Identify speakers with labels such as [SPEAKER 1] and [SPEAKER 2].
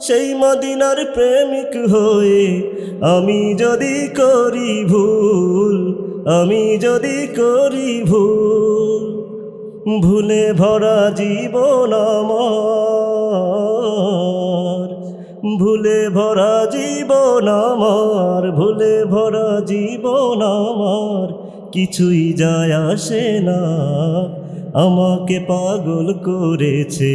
[SPEAKER 1] সেই মদিনার প্রেমিক হয়ে আমি যদি করি ভুল, আমি যদি করি ভুল, ভুলে ভরা জীবন আমার, ভুলে ভরা জীবন আমার, ভুলে ভরা জীবন আমার, কিছুই যায় আসে না, আমাকে পাগল করেছে